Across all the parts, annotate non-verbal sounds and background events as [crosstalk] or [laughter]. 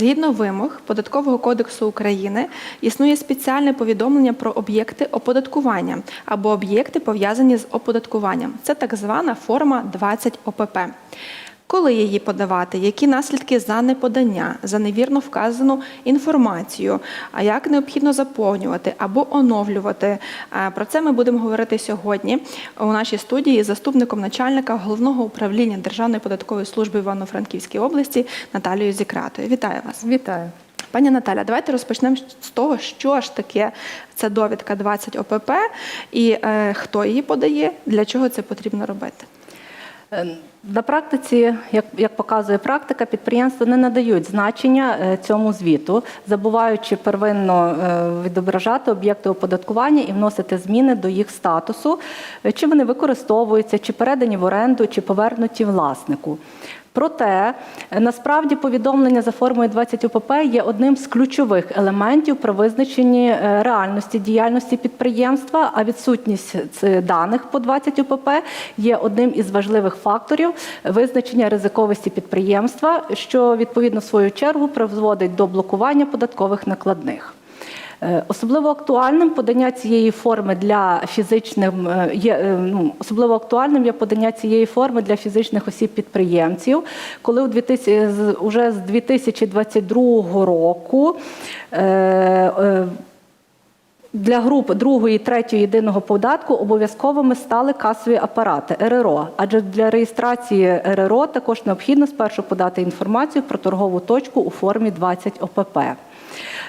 Згідно вимог Податкового кодексу України існує спеціальне повідомлення про об'єкти оподаткування або об'єкти пов'язані з оподаткуванням. Це так звана форма 20 ОПП. Коли її подавати, які наслідки за неподання, за невірно вказану інформацію, а як необхідно заповнювати або оновлювати. Про це ми будемо говорити сьогодні у нашій студії з заступником начальника головного управління Державної податкової служби Івано-Франківській області Наталією Зікратою. Вітаю вас. Вітаю. Пані Наталя, давайте розпочнемо з того, що ж таке ця довідка 20 ОПП і е, хто її подає, для чого це потрібно робити. На практиці, як, як показує практика, підприємства не надають значення е, цьому звіту, забуваючи первинно е, відображати об'єкти оподаткування і вносити зміни до їх статусу, е, чи вони використовуються, чи передані в оренду, чи повернуті власнику. Проте насправді повідомлення за формою 20 ОПП є одним з ключових елементів при визначенні реальності діяльності підприємства, а відсутність даних по 20 ОПП є одним із важливих факторів визначення ризиковості підприємства, що відповідно в свою чергу призводить до блокування податкових накладних. Е, Особливо актуальним подання цієї форми для фізичних е, є е, ну, особливо актуальним є подання цієї форми для фізичних осіб підприємців, коли у 2000, з- уже з 2022 року. е, е, для груп другої, третьої єдиного податку обов'язковими стали касові апарати РРО. Адже для реєстрації РРО також необхідно спершу подати інформацію про торгову точку у формі 20 ОПП.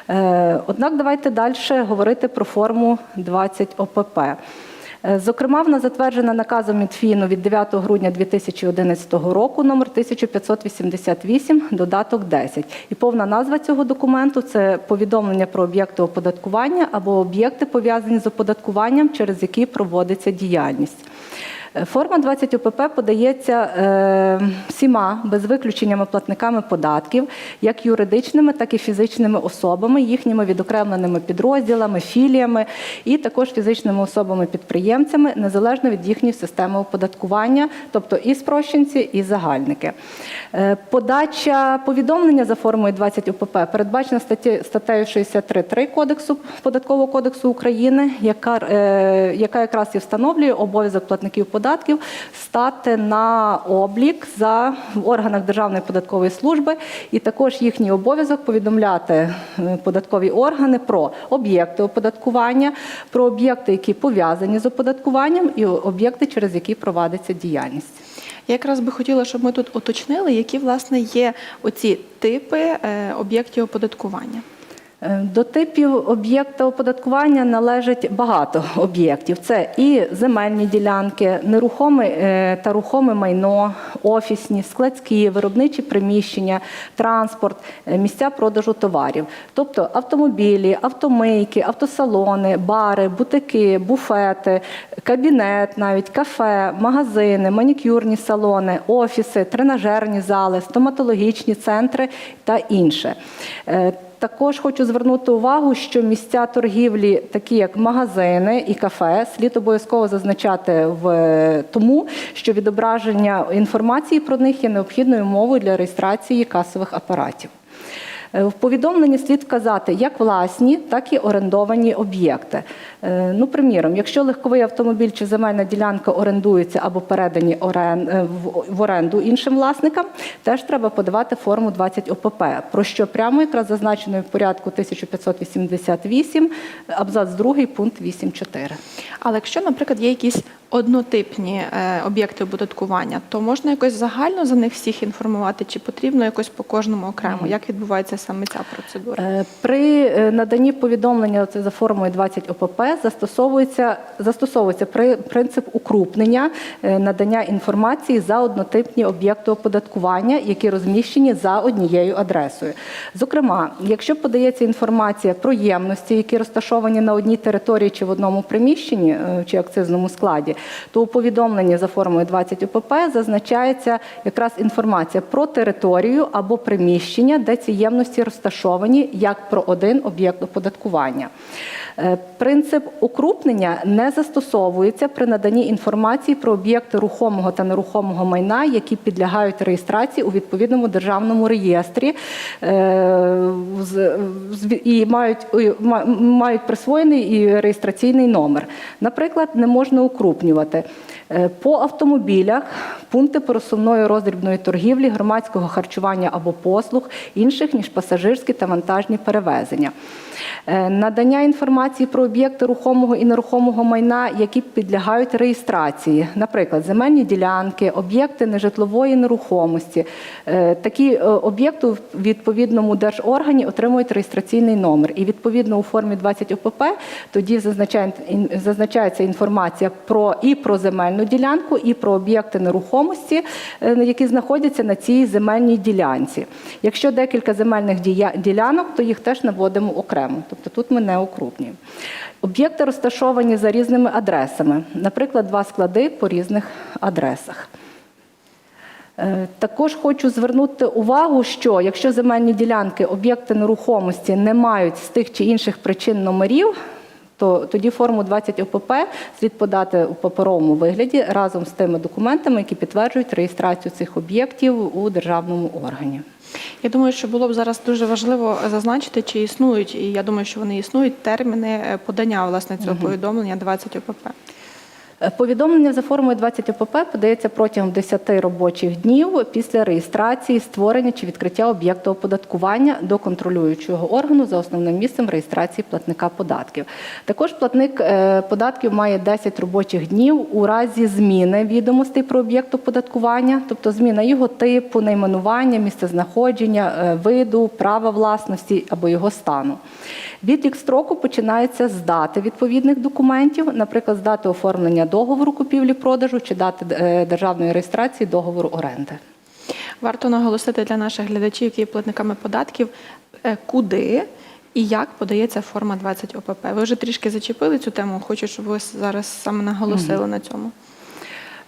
Е, Однак давайте далі говорити про форму 20 ОПП. Е, Зокрема, вона затверджена наказом Мінфіну від 9 грудня 2011 року, номер 1588, додаток 10. І повна назва цього документу це повідомлення про об'єкти оподаткування або об'єкти пов'язані з оподаткуванням, через які проводиться діяльність. Е, Форма 20 ОПП подається е, всіма без виключеннями платниками податків, як юридичними, так і фізичними особами, їхніми відокремленими підрозділами, філіями і також фізичними особами-підприємцями, незалежно від їхньої системи оподаткування, тобто і спрощенці, і загальники. Е, Подача повідомлення за формою 20 ОПП передбачена статтею 63.3 Кодексу Податкового кодексу України, яка, яка якраз і встановлює обов'язок платників податків стати на облік за в органах Державної податкової служби, і також їхній обов'язок повідомляти е, податкові органи про об'єкти оподаткування, про об'єкти, які пов'язані з оподаткуванням, і об'єкти, через які проводиться діяльність. Я якраз би хотіла, щоб ми тут уточнили, які власне є оці типи е, об'єктів оподаткування. Е, До типів об'єкта оподаткування належить багато [laughs] об'єктів. Це і земельні ділянки, нерухоме е, та рухоме майно, офісні, складські, виробничі приміщення, транспорт, е, місця продажу товарів, тобто автомобілі, автомийки, автосалони, бари, бутики, буфети, кабінет, навіть кафе, магазини, манікюрні салони, офіси, тренажерні зали, стоматологічні центри та інше. Також хочу звернути увагу, що місця торгівлі, такі як магазини і кафе, слід обов'язково зазначати в тому, що відображення інформації про них є необхідною мовою для реєстрації касових апаратів. Е, В повідомленні слід вказати як власні, так і орендовані об'єкти. Е, Ну, приміром, якщо легковий автомобіль чи земельна ділянка орендуються або передані е, в оренду іншим власникам, теж треба подавати форму 20 ОПП, про що прямо якраз зазначено в порядку 1588, абзац 2, пункт 8.4. Але якщо, наприклад, є якісь однотипні е, об'єкти оподаткування, то можна якось загально за них всіх інформувати, чи потрібно якось по кожному окремо? Як відбувається саме ця процедура? Е, При е, наданні повідомлення оце за формою 20 ОПП застосовується, застосовується при- принцип укрупнення надання інформації за однотипні об'єкти оподаткування, які розміщені за однією адресою. Зокрема, якщо подається інформація про ємності, які розташовані на одній території чи в одному приміщенні чи акцизному складі, то у повідомленні за формою 20 ОПП зазначається якраз інформація про територію або приміщення, де ці ємності розташовані, як про один об'єкт оподаткування. Е, Принцип укрупнення не застосовується при наданні інформації про об'єкти рухомого та нерухомого майна, які підлягають реєстрації у відповідному державному реєстрі е, і мають, мають присвоєний і реєстраційний номер. Наприклад, не можна укрупнювати е, по автомобілях, пункти пересувної роздрібної торгівлі, громадського харчування або послуг, інших ніж пасажирські та вантажні перевезення. Е, Надання інформації про об'єкти рухомого і нерухомого майна, які підлягають реєстрації, наприклад, земельні ділянки, об'єкти нежитлової нерухомості. Е, Такі е, об'єкти в відповідному держоргані отримують реєстраційний номер. І відповідно у формі 20 ОПП тоді зазначається інформація про і про земельну ділянку, і про об'єкти нерухомості, е, які знаходяться на цій земельній ділянці. Якщо декілька земельних ділянок, то їх теж наводимо окремо. Тобто тут ми не укрупнюємо. Об'єкти розташовані за різними адресами, наприклад, два склади по різних адресах. Е, Також хочу звернути увагу, що якщо земельні ділянки, об'єкти нерухомості не мають з тих чи інших причин номерів, то тоді форму 20 ОПП слід подати у паперовому вигляді разом з тими документами, які підтверджують реєстрацію цих об'єктів у державному органі. Я думаю, що було б зараз дуже важливо зазначити, чи існують, і я думаю, що вони існують терміни е, подання власне цього повідомлення 20 ОПП. Е, Повідомлення за формою 20 ОПП подається протягом 10 робочих днів після реєстрації, створення чи відкриття об'єкту оподаткування до контролюючого органу за основним місцем реєстрації платника податків. Також платник е, податків має 10 робочих днів у разі зміни відомостей про об'єкт оподаткування, тобто зміна його типу, найменування, місцезнаходження, е, виду, права власності або його стану. Відлік строку починається з дати відповідних документів, наприклад, з дати оформлення договору купівлі-продажу чи дати е, державної реєстрації договору оренди. Варто наголосити для наших глядачів, які є платниками податків, е, куди і як подається форма 20 ОПП. Ви вже трішки зачепили цю тему. Хочу, щоб ви зараз саме наголосили на цьому.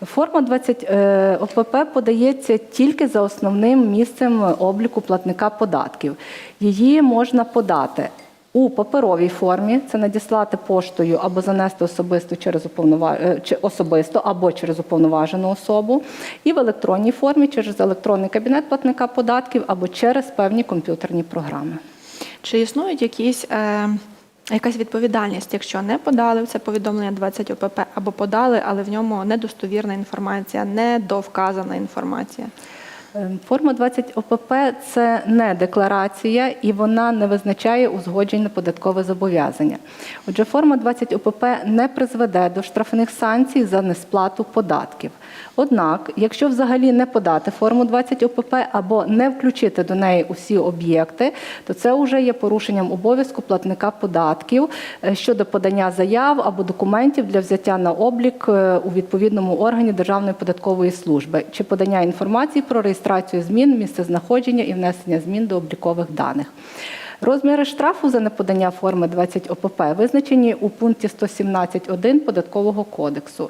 Форма 20 е, ОПП подається тільки за основним місцем обліку платника податків. Її можна подати у паперовій формі, це надіслати поштою або занести особисто через уповнова... е, чи особисто або через уповноважену особу, і в електронній формі через електронний кабінет платника податків або через певні комп'ютерні програми. Чи існують якісь, е, якась відповідальність, якщо не подали це повідомлення 20 ОПП, або подали, але в ньому недостовірна інформація, недовказана інформація? Е, Форма 20 ОПП це не декларація і вона не визначає узгоджене податкове зобов'язання. Отже, форма 20 ОПП не призведе до штрафних санкцій за несплату податків. Однак, якщо взагалі не подати форму 20 ОПП або не включити до неї усі об'єкти, то це вже є порушенням обов'язку платника податків е, щодо подання заяв або документів для взяття на облік е, у відповідному органі Державної податкової служби чи подання інформації про реєстрацію змін, місцезнаходження і внесення змін до облікових даних. Розміри штрафу за неподання форми 20 ОПП визначені у пункті 117.1 Податкового кодексу.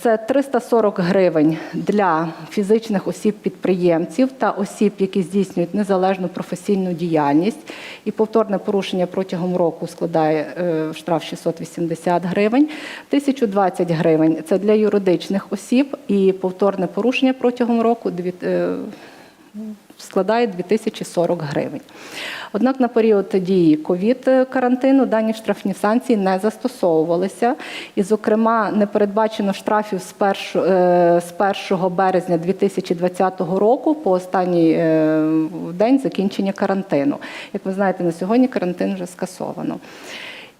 Це 340 гривень для фізичних осіб-підприємців та осіб, які здійснюють незалежну професійну діяльність, і повторне порушення протягом року складає е, штраф 680 гривень, 1020 гривень це для юридичних осіб, і повторне порушення протягом року е, складає 2040 гривень. Однак на період дії ковід карантину дані штрафні санкції не застосовувалися, і, зокрема, не передбачено штрафів з 1, е, з 1 березня 2020 року по останній е, день закінчення карантину. Як ви знаєте, на сьогодні карантин вже скасовано.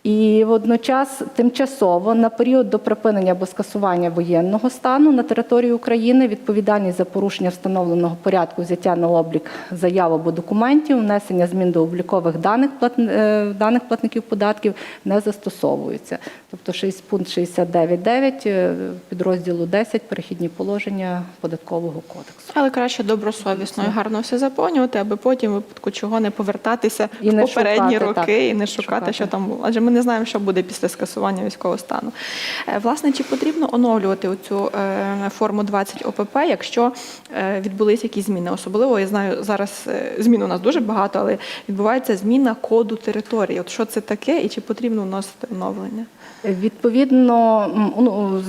І водночас тимчасово на період до припинення або скасування воєнного стану на території України відповідальність за порушення встановленого порядку взяття на облік заяв або документів, внесення змін до облікових даних е, даних платників податків не застосовується. Тобто шість- пункт 69.9 е, підрозділу 10 перехідні положення податкового кодексу. Але краще добросовісно і гарно все заповнювати, аби потім, випадку чого, не повертатися І в не попередні шукати, роки так, і не шукати, шукати. що там було. Адже ми не знаємо, що буде після скасування військового стану. Е, Власне, чи потрібно оновлювати цю форму 20 ОПП, якщо е, відбулись якісь зміни? Особливо я знаю, зараз е, змін у нас дуже багато, але відбувається зміна коду території. От що це таке, і чи потрібно вносити оновлення? Відповідно, ну,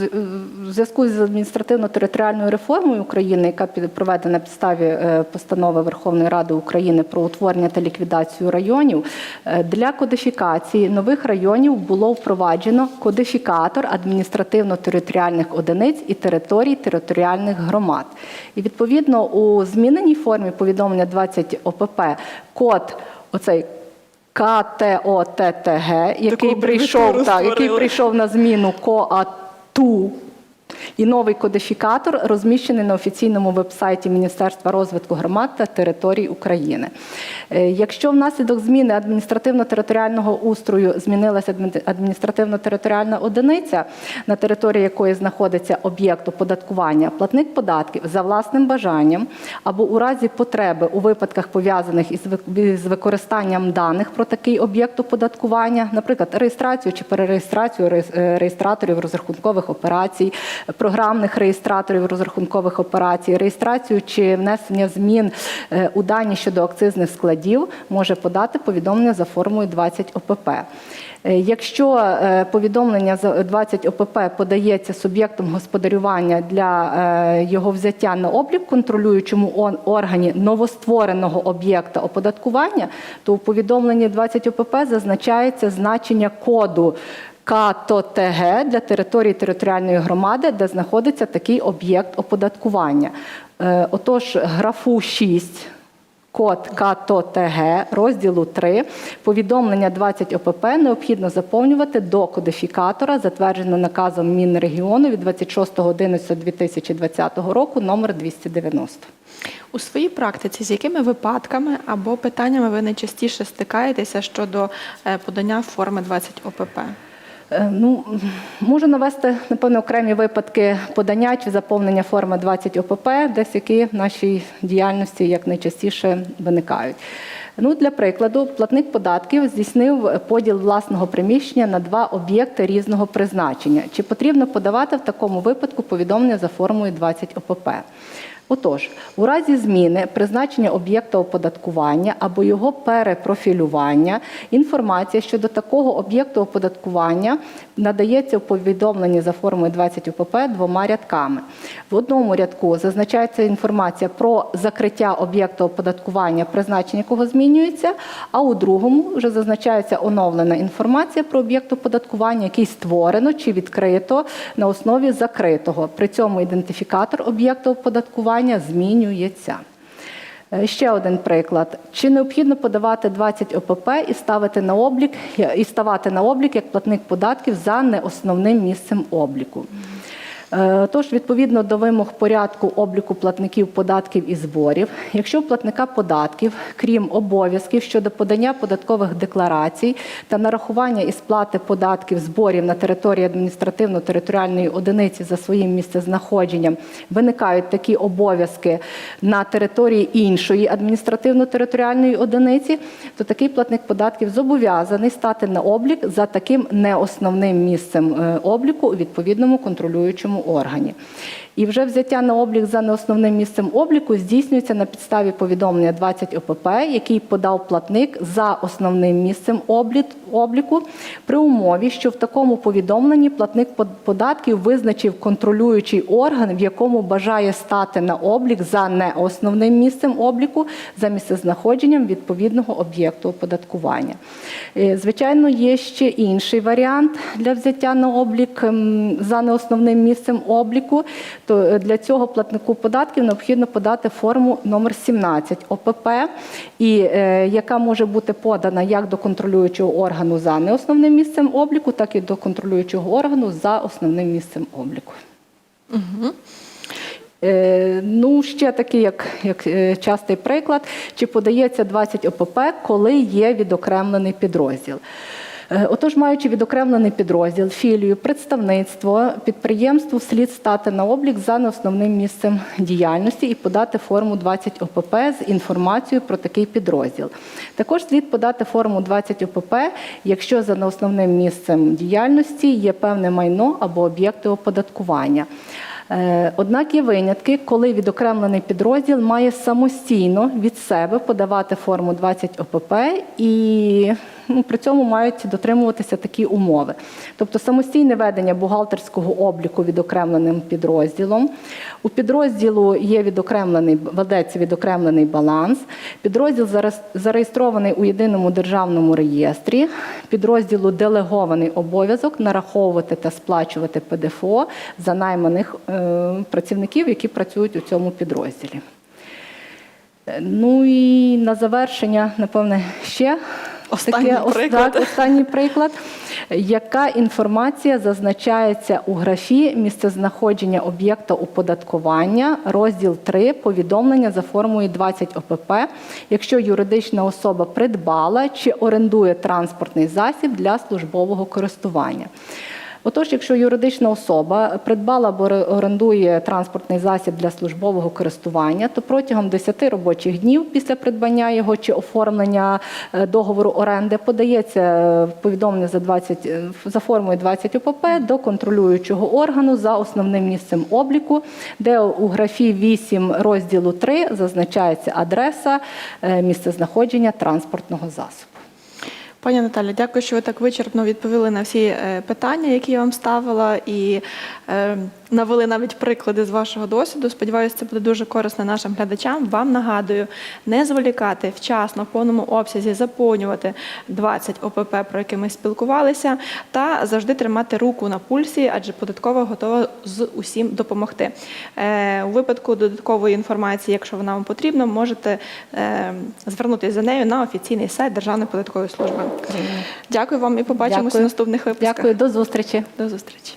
в зв'язку з адміністративно-територіальною реформою України, яка проведена на підставі е, постанови Верховної Ради України про утворення та ліквідацію районів, е, для кодифікації нових районів було впроваджено кодифікатор адміністративно-територіальних одиниць і територій територіальних громад. І відповідно у зміненій формі повідомлення 20 ОПП код оцей КТОТТГ, який прийшов, так, який прийшов на зміну КОАТУ. І новий кодифікатор розміщений на офіційному вебсайті Міністерства розвитку громад та територій України. Е, Якщо внаслідок зміни адміністративно-територіального устрою змінилася адміністративно-територіальна одиниця, на території якої знаходиться об'єкт оподаткування, платник податків за власним бажанням або у разі потреби у випадках пов'язаних із ви- використанням даних про такий об'єкт оподаткування, наприклад, реєстрацію чи перереєстрацію е, реєстраторів розрахункових операцій, програмних реєстраторів розрахункових операцій, реєстрацію чи внесення змін е, у дані щодо акцизних складів, може подати повідомлення за формою 20 ОПП. Е, Якщо е, повідомлення за 20 ОПП подається суб'єктом господарювання для його взяття на облік контролюючому органі новоствореного об'єкта оподаткування, то у повідомленні 20 ОПП зазначається значення коду КТОТГ для території територіальної громади, де знаходиться такий об'єкт оподаткування. Е, Отож, графу 6 Код КТОТГ розділу 3 повідомлення 20 ОПП необхідно заповнювати до кодифікатора, затверджено наказом Мінрегіону від 26.11.2020 року номер 290. У своїй практиці з якими випадками або питаннями ви найчастіше стикаєтеся щодо е, подання форми 20 ОПП? Е, Ну, можу навести, напевно, окремі випадки подання чи заповнення форми 20 ОПП, десь які в нашій діяльності як найчастіше виникають. Ну, для прикладу, платник податків здійснив поділ власного приміщення на два об'єкти різного призначення. Чи потрібно подавати в такому випадку повідомлення за формою 20 ОПП? Отож, у разі зміни призначення об'єкта оподаткування або його перепрофілювання, інформація щодо такого об'єкту оподаткування надається в повідомленні за формою 20 ОПП двома рядками. В одному рядку зазначається інформація про закриття об'єкту оподаткування, призначення якого змінюється, а у другому вже зазначається оновлена інформація про об'єкт оподаткування, який створено чи відкрито на основі закритого. При цьому ідентифікатор об'єкту оподаткування змінюється. Е, Ще один приклад. Чи необхідно подавати 20 ОПП і ставити на облік і ставати на облік як платник податків за неосновним місцем обліку? Е, Тож, відповідно до вимог порядку обліку платників податків і зборів, якщо у платника податків, крім обов'язків щодо подання податкових декларацій та нарахування і сплати податків зборів на території адміністративно-територіальної одиниці за своїм місцезнаходженням, виникають такі обов'язки на території іншої адміністративно-територіальної одиниці, то такий платник податків зобов'язаний стати на облік за таким неосновним місцем е, обліку у відповідному контролюючому органі. І вже взяття на облік за неосновним місцем обліку здійснюється на підставі повідомлення 20 ОПП, який подав платник за основним місцем обліку, при умові, що в такому повідомленні платник податків визначив контролюючий орган, в якому бажає стати на облік за неосновним місцем обліку за місцезнаходженням відповідного об'єкту оподаткування. Е, Звичайно, є ще інший варіант для взяття на облік за неосновним місцем обліку. То е, для цього платнику податків необхідно подати форму номер 17 ОПП, і, е, яка може бути подана як до контролюючого органу за неосновним місцем обліку, так і до контролюючого органу за основним місцем обліку. Е, Ну, ще такий, як, як частий приклад, чи подається 20 ОПП, коли є відокремлений підрозділ. Е, Отож, маючи відокремлений підрозділ, філію, представництво, підприємству слід стати на облік за неосновним місцем діяльності і подати форму 20 ОПП з інформацією про такий підрозділ. Також слід подати форму 20 ОПП, якщо за неосновним місцем діяльності є певне майно або об'єкти оподаткування. Е, Однак є винятки, коли відокремлений підрозділ має самостійно від себе подавати форму 20 ОПП і ну, при цьому мають дотримуватися такі умови. Тобто самостійне ведення бухгалтерського обліку відокремленим підрозділом. У підрозділу є відокремлений, ведеться відокремлений баланс. Підрозділ зареєстрований у єдиному державному реєстрі. Підрозділу делегований обов'язок нараховувати та сплачувати ПДФО за найманих е, працівників, які працюють у цьому підрозділі. Е, Ну і на завершення, напевне, ще Останній таке, приклад. так, останній приклад. Яка інформація зазначається у графі місцезнаходження об'єкта оподаткування, розділ 3, повідомлення за формою 20 ОПП, якщо юридична особа придбала чи орендує транспортний засіб для службового користування? Отож, якщо юридична особа придбала або орендує транспортний засіб для службового користування, то протягом 10 робочих днів після придбання його чи оформлення е, договору оренди подається е, повідомлення за 20, е, за формою 20 ОПП до контролюючого органу за основним місцем обліку, де у графі 8 розділу 3 зазначається адреса місцезнаходження транспортного засобу. Пані Наталя, дякую, що ви так вичерпно відповіли на всі е, питання, які я вам ставила, і е, навели навіть приклади з вашого досвіду. Сподіваюся, це буде дуже корисно нашим глядачам. Вам нагадую, не зволікати вчасно в повному обсязі заповнювати 20 ОПП, про які ми спілкувалися, та завжди тримати руку на пульсі, адже податкова готова з усім допомогти. Е, у випадку додаткової інформації, якщо вона вам потрібна, можете е, звернутися за нею на офіційний сайт Державної податкової служби. Дякую вам і побачимося в наступних випусках. Дякую, до зустрічі. До зустрічі.